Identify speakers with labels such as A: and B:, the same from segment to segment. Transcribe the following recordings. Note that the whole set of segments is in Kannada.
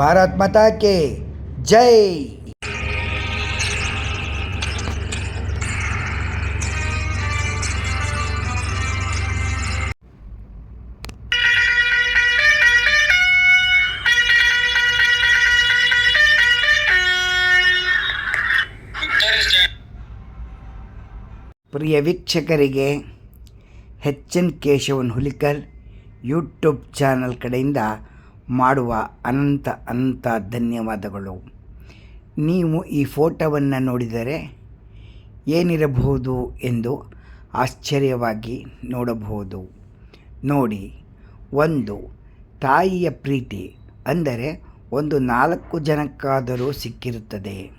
A: ಭಾರತ್ ಮಾತಾ ಕೆ ಜೈ ಪ್ರಿಯ ವೀಕ್ಷಕರಿಗೆ H N Keshavan Hulikal YouTube channel ಕಡೆಯಿಂದ ಮಾಡುವ ಅನಂತ ಅನಂತ ಧನ್ಯವಾದಗಳು. ನೀವು ಈ ಫೋಟೋವನ್ನು ನೋಡಿದರೆ ಏನಿರಬಹುದು ಎಂದು ಆಶ್ಚರ್ಯವಾಗಿ ನೋಡಬಹುದು. ನೋಡಿ, ಒಂದು ತಾಯಿಯ ಪ್ರೀತಿ ಅಂದರೆ ಒಂದು ನಾಲ್ಕು ಜನಕ್ಕಾದರೂ ಸಿಕ್ಕಿರುತ್ತದೆ.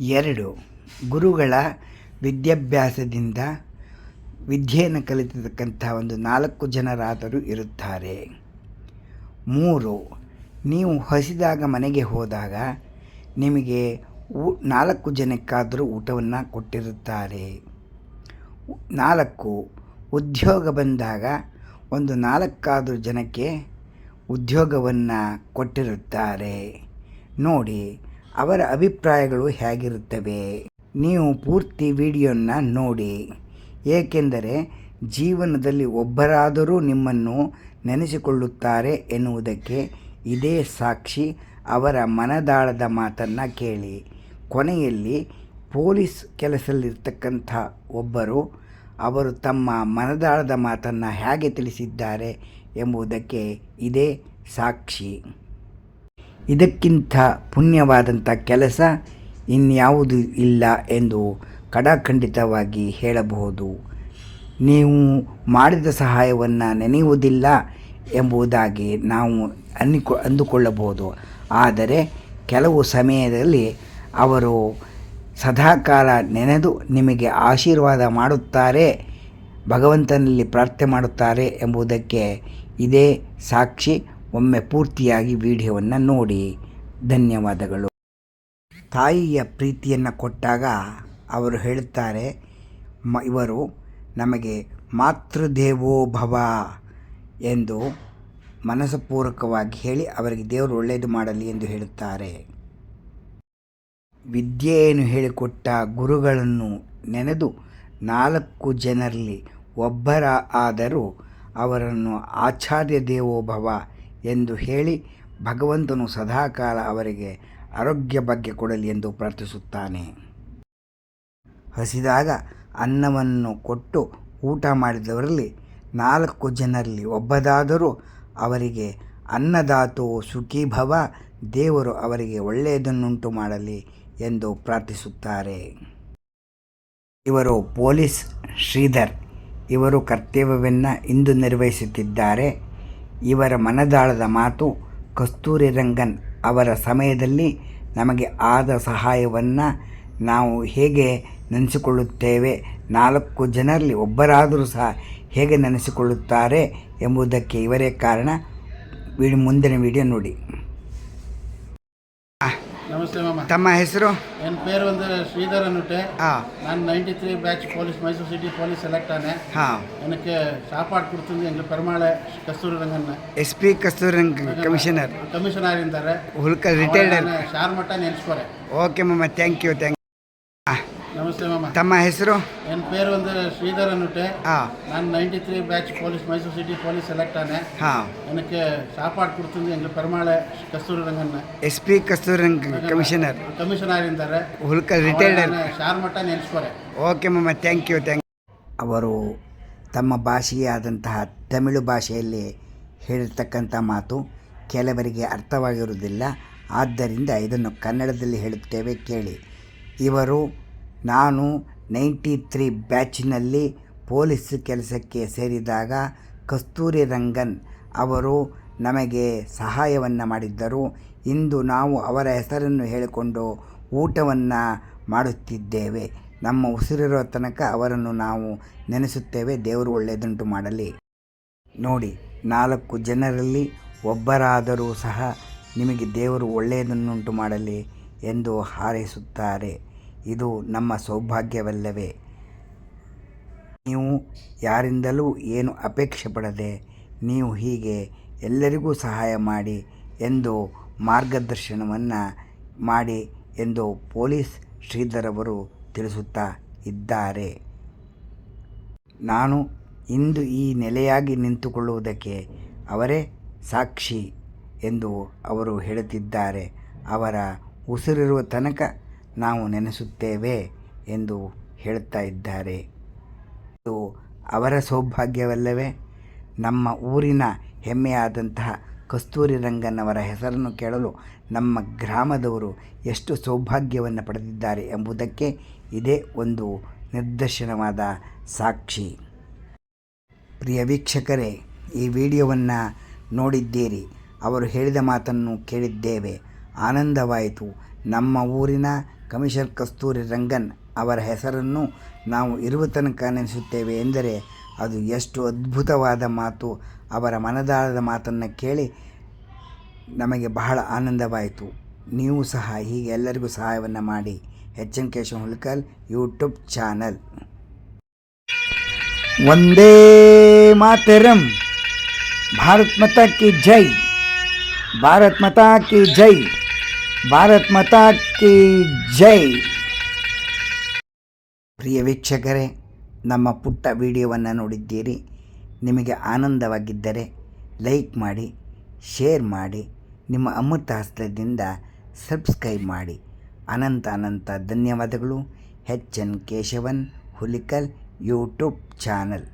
A: ಎರಡು, ಗುರುಗಳ ವಿದ್ಯಾಭ್ಯಾಸದಿಂದ ವಿದ್ಯೆಯನ್ನು ಕಲಿತಕ್ಕಂಥ ಒಂದು ನಾಲ್ಕು ಜನರಾದರೂ ಇರುತ್ತಾರೆ. ಮೂರು, ನೀವು ಹಸಿದಾಗ ಮನೆಗೆ ಹೋದಾಗ ನಿಮಗೆ ಊ, ನಾಲ್ಕು ಜನಕ್ಕಾದರೂ ಊಟವನ್ನು ಕೊಟ್ಟಿರುತ್ತಾರೆ. ನಾಲ್ಕು, ಉದ್ಯೋಗ ಬಂದಾಗ ಒಂದು ನಾಲ್ಕಾದರೂ ಜನಕ್ಕೆ ಉದ್ಯೋಗವನ್ನು ಕೊಟ್ಟಿರುತ್ತಾರೆ. ನೋಡಿ, ಅವರ ಅಭಿಪ್ರಾಯಗಳು ಹೇಗಿರುತ್ತವೆ? ನೀವು ಪೂರ್ತಿ ವಿಡಿಯೋನ ನೋಡಿ, ಏಕೆಂದರೆ ಜೀವನದಲ್ಲಿ ಒಬ್ಬರಾದರೂ ನಿಮ್ಮನ್ನು ನೆನೆಸಿಕೊಳ್ಳುತ್ತಾರೆ ಎನ್ನುವುದಕ್ಕೆ ಇದೇ ಸಾಕ್ಷಿ ಅವರ ಮನದಾಳದ ಮಾತನ್ನು ಕೇಳಿ. ಕೊನೆಯಲ್ಲಿ ಪೊಲೀಸ್ ಕೆಲಸದಲ್ಲಿರ್ತಕ್ಕಂಥ ಒಬ್ಬರು ಅವರು ತಮ್ಮ ಮನದಾಳದ ಮಾತನ್ನು ಹೇಗೆ ತಿಳಿಸಿದ್ದಾರೆ ಎಂಬುದಕ್ಕೆ ಇದೇ ಸಾಕ್ಷಿ. ಇದಕ್ಕಿಂತ ಪುಣ್ಯವಾದಂಥ ಕೆಲಸ ಇನ್ಯಾವುದು ಇಲ್ಲ ಎಂದು ಕಡಾಖಂಡಿತವಾಗಿ ಹೇಳಬಹುದು. ನೀವು ಮಾಡಿದ ಸಹಾಯವನ್ನು ನೆನೆಯುವುದಿಲ್ಲ ಎಂಬುದಾಗಿ ನಾವು ಅನ್ನಿಕೊ, ಅಂದುಕೊಳ್ಳಬಹುದು. ಆದರೆ ಕೆಲವು ಸಮಯದಲ್ಲಿ ಅವರು ಸದಾಕಾಲ ನೆನೆದು ನಿಮಗೆ ಆಶೀರ್ವಾದ ಮಾಡುತ್ತಾರೆ, ಭಗವಂತನಲ್ಲಿ ಪ್ರಾರ್ಥನೆ ಮಾಡುತ್ತಾರೆ ಎಂಬುದಕ್ಕೆ ಇದೇ ಸಾಕ್ಷಿ. ಒಮ್ಮೆ ಪೂರ್ತಿಯಾಗಿ ವಿಡಿಯೋವನ್ನು ನೋಡಿ. ಧನ್ಯವಾದಗಳು. ತಾಯಿಯ ಪ್ರೀತಿಯನ್ನು ಕೊಟ್ಟಾಗ ಅವರು ಹೇಳುತ್ತಾರೆ, ಮ, ಇವರು ನಮಗೆ ಮಾತೃದೇವೋ ಭವ ಎಂದು ಮನಸಪೂರ್ವಕವಾಗಿ ಹೇಳಿ ಅವರಿಗೆ ದೇವರು ಒಳ್ಳೆಯದು ಮಾಡಲಿ ಎಂದು ಹೇಳುತ್ತಾರೆ. ವಿದ್ಯೆಯನ್ನು ಹೇಳಿಕೊಟ್ಟ ಗುರುಗಳನ್ನು ನೆನೆದು ನಾಲ್ಕು ಜನರಲ್ಲಿ ಒಬ್ಬರ ಆದರೂ ಅವರನ್ನು ಆಚಾರ್ಯ ದೇವೋಭವ ಎಂದು ಹೇಳಿ ಭಗವಂತನು ಸದಾಕಾಲ ಅವರಿಗೆ ಆರೋಗ್ಯ ಬಗ್ಗೆ ಕೊಡಲಿ ಎಂದು ಪ್ರಾರ್ಥಿಸುತ್ತಾನೆ. ಹಸಿದಾಗ ಅನ್ನವನ್ನು ಕೊಟ್ಟು ಊಟ ಮಾಡಿದವರಲ್ಲಿ ನಾಲ್ಕು ಜನರಲ್ಲಿ ಒಬ್ಬದಾದರೂ ಅವರಿಗೆ ಅನ್ನದಾತು ಸುಖೀಭವ, ದೇವರು ಅವರಿಗೆ ಒಳ್ಳೆಯದನ್ನುಂಟು ಮಾಡಲಿ ಎಂದು ಪ್ರಾರ್ಥಿಸುತ್ತಾರೆ. ಇವರು ಪೊಲೀಸ್ ಶ್ರೀಧರ್. ಇವರು ಕರ್ತವ್ಯವನ್ನು ಇಂದು ನಿರ್ವಹಿಸುತ್ತಿದ್ದಾರೆ. ಇವರ ಮನದಾಳದ ಮಾತು ಕಸ್ತೂರಿ ರಂಗನ್ ಅವರ ಸಮಯದಲ್ಲಿ ನಮಗೆ ಆದ ಸಹಾಯವನ್ನು ನಾವು ಹೇಗೆ ನೆನೆಸಿಕೊಳ್ಳುತ್ತೇವೆ? ನಾಲ್ಕು ಜನರಲ್ಲಿ ಒಬ್ಬರಾದರೂ ಸಹ ಹೇಗೆ ನೆನೆಸಿಕೊಳ್ಳುತ್ತಾರೆ ಎಂಬುದಕ್ಕೆ ಇವರೇ ಕಾರಣ. ವಿಡಿ ಮುಂದಿನ ವಿಡಿಯೋ ನೋಡಿ.
B: ನಮಸ್ತೆ ಮ್ಯಾಮ್
A: ತಮ್ಮ ಹೆಸರು?
B: ನನ್ನ ಪೇರು ಒಂದು ಶ್ರೀಧರ್
A: ಅನ್ನುಟ್ಟೆ.
B: ನಾನು ninety three batch police Mysuru city police select ಆನೆ.
A: ಹಾಂ.
B: ನನಕ್ಕೆ ಸಾಪಾಡು ಕೊಡ್ತೀನಿ ಎಂಗೆ ಪರಮಾಳೆ Kasturi ರಂಗನ್ನ
A: S P Kasturi Ranga commissioner.
B: Commissioner ಇದ್ದಾರೆ
A: ಹುಲ್ಕ ರಿಟೈರ್ಡ್
B: ಶಾರ್ಮಟ್ಟ ನೆನೆಸ್ಕೋರೆ.
A: ಓಕೆ ಮಮ್ಮ ಥ್ಯಾಂಕ್ ಯು ಥ್ಯಾಂಕ್
B: ನಮಸ್ತೆ
A: ತಮ್ಮ ಹೆಸರು?
B: ನನ್ನ ಪೇರು ಒಂದು
A: ಶ್ರೀಧರ್
B: ಅನ್ನುಟ್ಟೆ ನಾನು ninety three batch police Mysuru city police select
A: ಆನೆ
B: ನನಕ್ಕೆ ಸಾಪಾಡು ಕೊಡ್ತೀನಿ ಎಂದು ಪರಮಾಳೆ Kasturi ರಂಗನ್ನ
A: S P Kasturi Ranga commissioner
B: commissioner ಇದ್ದಾರೆ
A: ಹುಲ್ಕ ರಿಟೈರ್ಡ್
B: ಶಾರ್ಮಠ ನೆನೆಸ್ಕೊರೆ.
A: ಓಕೆ ಮಮ್ಮ ಥ್ಯಾಂಕ್ ಯು ಥ್ಯಾಂಕ್ ಅವರು ತಮ್ಮ ಭಾಷೆಯಾದಂತಹ ತಮಿಳು ಭಾಷೆಯಲ್ಲಿ ಹೇಳಿರ್ತಕ್ಕಂಥ ಮಾತು ಕೆಲವರಿಗೆ ಅರ್ಥವಾಗಿರುವುದಿಲ್ಲ. ಆದ್ದರಿಂದ ಇದನ್ನು ಕನ್ನಡದಲ್ಲಿ ಹೇಳುತ್ತೇವೆ ಕೇಳಿ. ಇವರು ನಾನು ನೈಂಟಿ ತ್ರೀ ಬ್ಯಾಚಿನಲ್ಲಿ ಪೊಲೀಸ್ ಕೆಲಸಕ್ಕೆ ಸೇರಿದಾಗ ಕಸ್ತೂರಿ ರಂಗನ್ ಅವರು ನಮಗೆ ಸಹಾಯವನ್ನು ಮಾಡಿದ್ದರು. ಇಂದು ನಾವು ಅವರ ಹೆಸರನ್ನು ಹೇಳಿಕೊಂಡು ಊಟವನ್ನು ಮಾಡುತ್ತಿದ್ದೇವೆ. ನಮ್ಮ ಉಸಿರಿರೋ ತನಕ ಅವರನ್ನು ನಾವು ನೆನೆಸುತ್ತೇವೆ. ದೇವರು ಒಳ್ಳೆಯದುಂಟು ಮಾಡಲಿ. ನೋಡಿ, ನಾಲ್ಕು ಜನರಲ್ಲಿ ಒಬ್ಬರಾದರೂ ಸಹ ನಿಮಗೆ ದೇವರು ಒಳ್ಳೆಯದನ್ನುಂಟು ಮಾಡಲಿ ಎಂದು ಹಾರೈಸುತ್ತಾರೆ. ಇದು ನಮ್ಮ ಸೌಭಾಗ್ಯವಲ್ಲವೇ. ನೀವು ಯಾರಿಂದಲೂ ಏನು ಅಪೇಕ್ಷೆ ಪಡದೆ ನೀವು ಹೀಗೆ ಎಲ್ಲರಿಗೂ ಸಹಾಯ ಮಾಡಿ ಎಂದು ಮಾರ್ಗದರ್ಶನವನ್ನು ಮಾಡಿ ಎಂದು ಪೊಲೀಸ್ ಶ್ರೀಧರ್ ಅವರು ತಿಳಿಸುತ್ತಾ ಇದ್ದಾರೆ. ನಾನು ಇಂದು ಈ ನೆಲೆಯಾಗಿ ನಿಂತುಕೊಳ್ಳುವುದಕ್ಕೆ ಅವರೇ ಸಾಕ್ಷಿ ಎಂದು ಅವರು ಹೇಳುತ್ತಿದ್ದಾರೆ. ಅವರ ಉಸಿರಿರುವ ತನಕ ನಾವು ನೆನೆಸುತ್ತೇವೆ ಎಂದು ಹೇಳ್ತಾ ಇದ್ದಾರೆ. ಇದು ಅವರ ಸೌಭಾಗ್ಯವಲ್ಲವೇ? ನಮ್ಮ ಊರಿನ ಹೆಮ್ಮೆಯಾದಂತಹ ಕಸ್ತೂರಿ ರಂಗನ್ನವರ ಹೆಸರನ್ನು ಕೇಳಲು ನಮ್ಮ ಗ್ರಾಮದವರು ಎಷ್ಟು ಸೌಭಾಗ್ಯವನ್ನು ಪಡೆದಿದ್ದಾರೆ ಎಂಬುದಕ್ಕೆ ಇದೇ ಒಂದು ನಿರ್ದರ್ಶನವಾದ ಸಾಕ್ಷಿ. ಪ್ರಿಯ ವೀಕ್ಷಕರೇ, ಈ ವಿಡಿಯೋವನ್ನು ನೋಡಿದ್ದೀರಿ, ಅವರು ಹೇಳಿದ ಮಾತನ್ನು ಕೇಳಿದ್ದೇವೆ. ಆನಂದವಾಯಿತು. ನಮ್ಮ ಊರಿನ ಕಮಿಷನರ್ ಕಸ್ತೂರಿ ರಂಗನ್ ಅವರ ಹೆಸರನ್ನು ನಾವು ಇರುವ ತನಕ ನೆನೆಸುತ್ತೇವೆ ಎಂದರೆ ಅದು ಎಷ್ಟು ಅದ್ಭುತವಾದ ಮಾತು. ಅವರ ಮನದಾಳದ ಮಾತನ್ನು ಕೇಳಿ ನಮಗೆ ಬಹಳ ಆನಂದವಾಯಿತು. ನೀವು ಸಹ ಹೀಗೆ ಎಲ್ಲರಿಗೂ ಸಹಾಯವನ್ನು ಮಾಡಿ. H M Keshava Hulkal, YouTube channel. ಒಂದೇ ಮಾತರಂ. ಭಾರತ್ ಮಾತಾ ಕಿ ಜೈ. ಭಾರತ್ ಮಾತಾ ಕಿ ಜೈ. ಭಾರತ್ ಮಾತಾ ಕಿ ಜೈ. ಪ್ರಿಯ ವೀಕ್ಷಕರೇ, ನಮ್ಮ ಪುಟ್ಟ ವಿಡಿಯೋವನ್ನು ನೋಡಿದ್ದೀರಿ. ನಿಮಗೆ ಆನಂದವಾಗಿದ್ದರೆ ಲೈಕ್ ಮಾಡಿ, ಶೇರ್ ಮಾಡಿ, ನಿಮ್ಮ ಅಮೃತ ಹಸ್ತದಿಂದ ಸಬ್ಸ್ಕ್ರೈಬ್ ಮಾಡಿ. ಅನಂತ ಅನಂತ ಧನ್ಯವಾದಗಳು. H N Keshavan Hulikal YouTube channel.